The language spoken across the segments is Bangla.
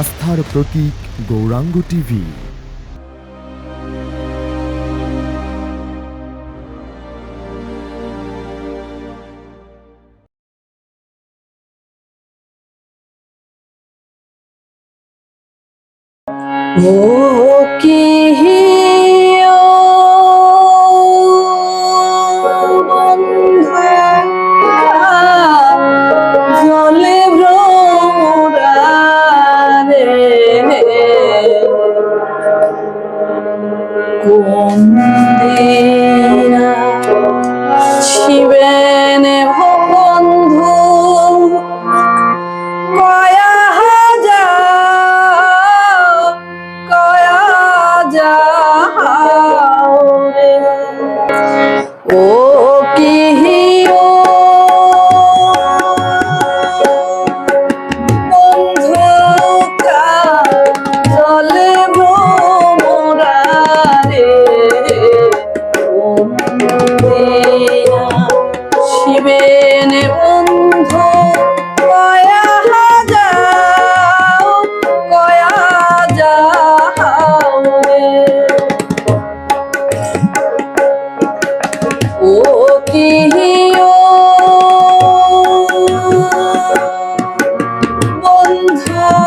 আস্থার প্রতীক গৌরাঙ্গ টিভি। ও কে হিও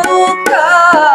nunca.